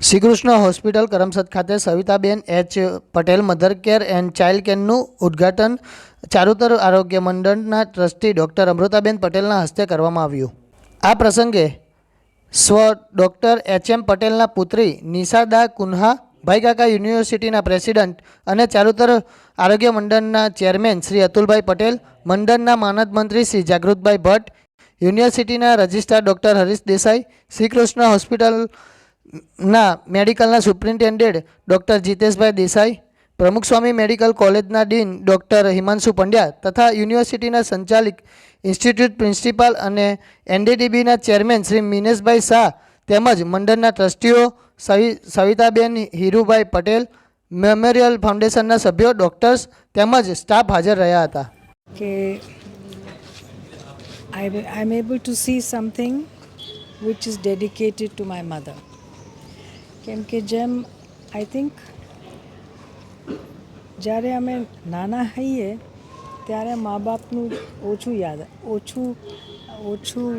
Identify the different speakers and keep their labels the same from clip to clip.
Speaker 1: Shrikrishna hospital Karamsad ખાતે Savitaben H Patel mother care and child કેરનું ઉદ્ઘાટન ચારુતર આરોગ્ય મંડળના ટ્રસ્ટી ડૉક્ટર અમૃતાબેન પટેલના હસ્તે કરવામાં આવ્યું. આ પ્રસંગે સ્વ ડૉક્ટર એચ એમ પટેલના પુત્રી નિશાદા કુન્હા ભાઈકાકા યુનિવર્સિટીના પ્રેસિડન્ટ અને ચારુતર આરોગ્ય મંડળના ચેરમેન શ્રી અતુલભાઈ પટેલ, મંડળના માનદ મંત્રી શ્રી જાગૃતભાઈ ભટ્ટ, યુનિવર્સિટીના registrar doctor Harish Desai, Shrikrishna hospital ના, મેડિકલના superintendent doctor Jiteshbhai Desai, Pramukh Swami medical કોલેજના ડીન ડૉક્ટર હિમાંશુ પંડ્યા તથા યુનિવર્સિટીના સંચાલિક ઇન્સ્ટિટ્યૂટ પ્રિન્સિપાલ અને એનડીડીબીના ચેરમેન શ્રી મિનેશભાઈ શાહ તેમજ મંડળના ટ્રસ્ટીઓ સવિ, સવિતાબેન હીરુભાઈ પટેલ, મેમોરિયલ ફાઉન્ડેશનના સભ્યો, ડૉક્ટર્સ તેમજ સ્ટાફ હાજર રહ્યા હતા
Speaker 2: કે I am able to see something which is dedicated to my mother. કેમ કે જેમ આઈ થિંક જ્યારે અમે નાના હોઈએ, ત્યારે મા બાપનું ઓછું યાદ, ઓછું ઓછું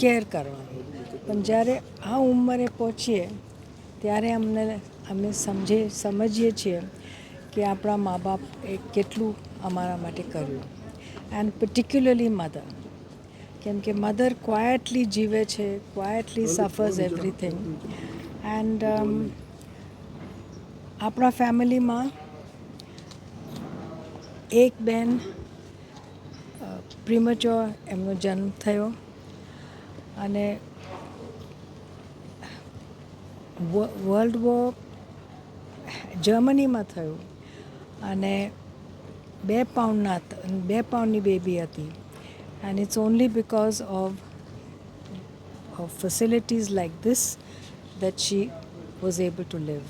Speaker 2: કેર કરવાનું. પણ જ્યારે આ ઉંમરે પહોંચીએ, ત્યારે અમને, અમે સમજે, સમજીએ છીએ કે આપણા મા બાપ એ કેટલું અમારા માટે કર્યું. એન્ડ પર્ટિક્યુલરલી મધર કેમ કે મધર ક્વાયટલી જીવે છે ક્વાયટલી સફર્સ એવરીથિંગ એન્ડ આપણા ફેમિલીમાં એક બેન પ્રીમચ્યોર એમનો જન્મ થયો. અને વર્લ્ડ વોર જર્મનીમાં થયું. અને બે પાઉન્ડના બે પાઉન્ડની બેબી હતી. And it's only because of, of facilities like this that she was able to live.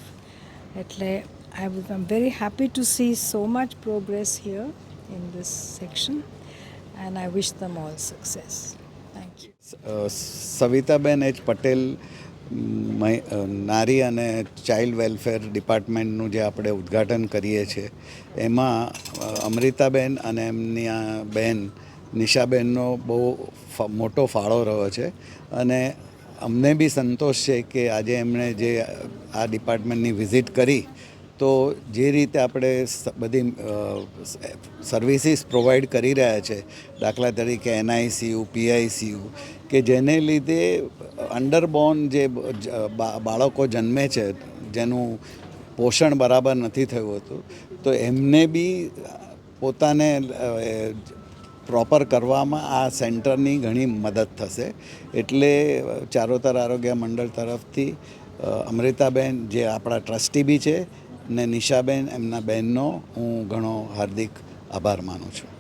Speaker 2: એટલે I I'm very happy to see so much progress here in this section and I wish them all success. Thank you.
Speaker 3: Savitaben H Patel નારી અને child welfare ડિપાર્ટમેન્ટનું જે આપણે ઉદ્ઘાટન કરીએ છીએ એમાં અમૃતાબેન અને એમની આ બેન નિશાબેનનો બહુ મોટો ફાળો રહ્યો છે. અને અમને બી સંતોષ છે કે આજે એમણે જે આ ડિપાર્ટમેન્ટની વિઝિટ કરી, તો જે રીતે આપણે બધી સર્વિસીસ પ્રોવાઈડ કરી રહ્યા છે, દાખલા તરીકે એનઆઈસીયુ, પીઆઈસીયુ, કે જેને લીધે અંડરબોર્ન જે બાળકો જન્મે છે, જેનું પોષણ બરાબર નથી થયું હતું, તો એમને બી પોતાને પ્રોપર કરવામાં આ સેન્ટરની ઘણી મદદ થશે. એટલે ચારોતર આરોગ્ય મંડળ તરફથી અમૃતાબેન, જે આપણા ટ્રસ્ટી બી છે, ને નિશાબેન, એમના બહેનનો હું ઘણો હાર્દિક આભાર માનું છું.